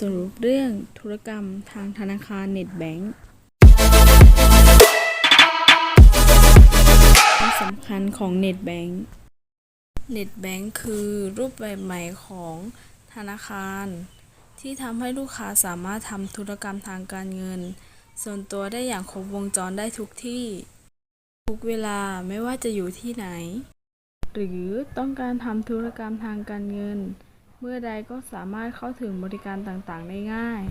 สรุปเรื่องธุรกรรมทางธนาคารเน็ตแบงก์ความสำคัญของเน็ตแบงก์เน็ตแบงก์คือรูปแบบใหม่ของธนาคาร ที่ทำให้ลูกค้าสามารถทำธุรกรรมทางการเงิน ส่วนตัวได้อย่างครบวงจรได้ทุกที่ ทุกเวลาไม่ว่าจะอยู่ที่ไหน หรือต้องการทำธุรกรรมทางการเงิน เมื่อใดก็สามารถเข้าถึงบริการต่างๆ ได้ง่าย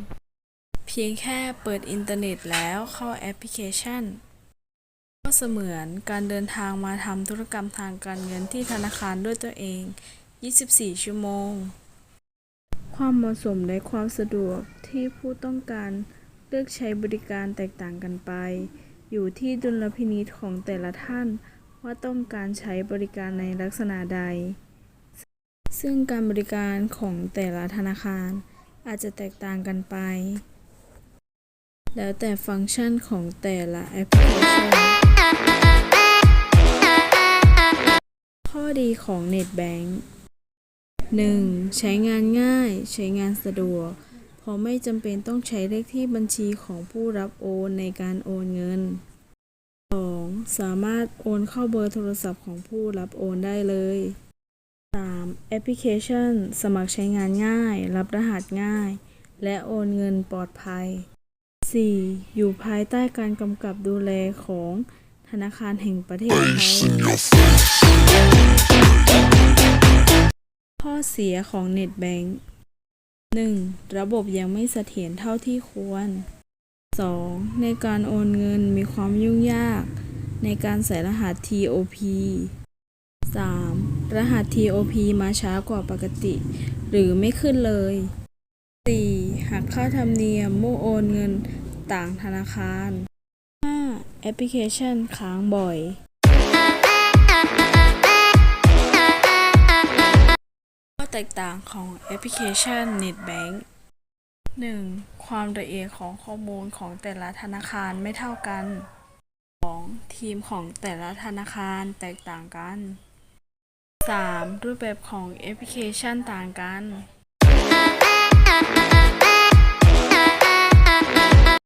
เพียงแค่เปิดอินเทอร์เน็ตแล้วเข้าแอปพลิเคชัน ก็เสมือนการเดินทางมาทำธุรกรรมทางการเงินที่ธนาคารด้วยตัวเอง 24 ชั่วโมง ความเหมาะสมและความสะดวกที่ผู้ต้องการเลือกใช้บริการแตกต่างกันไป อยู่ที่ดุลพินิจของแต่ละท่านว่าต้องการใช้บริการในลักษณะใด ซึ่งการบริการของแต่ละธนาคาร อาจจะแตกต่างกันไป แล้วแต่ฟังก์ชันของแต่ละแอปพลิเคชัน ข้อดีของเน็ตแบงก์ 1. ใช้งานง่าย ใช้งานสะดวก เพราะไม่จำเป็นต้องใช้เลขที่บัญชีของผู้รับโอนในการโอนเงิน 2. สามารถโอนเข้าเบอร์โทรศัพท์ของผู้รับโอนได้เลย 3. แอปพลิเคชัน สมัครใช้งานง่าย รับรหัสง่าย และโอนเงินปลอดภัย 4. อยู่ภายใต้การกำกับดูแลของธนาคารแห่งประเทศไทย ข้อเสียของเน็ตแบงก์ 1. ระบบยังไม่เสถียรเท่าที่ควร 2. ในการโอนเงินมีความยุ่งยาก ในการใส่รหัส TOP 3. รหัส TOP มาช้ากว่าปกติ หรือไม่ขึ้นเลย 4. หักค่าธรรมเนียมเมื่อโอนเงินต่างธนาคาร 5. แอปพลิเคชันค้างบ่อย ข้อแตกต่างของแอปพลิเคชัน NetBank 1. ความละเอียดของข้อมูลของแต่ละธนาคารไม่เท่ากัน 2. ทีมของแต่ละธนาคารแตกต่างกัน 3. รูปแบบของแอปพลิเคชันต่างกัน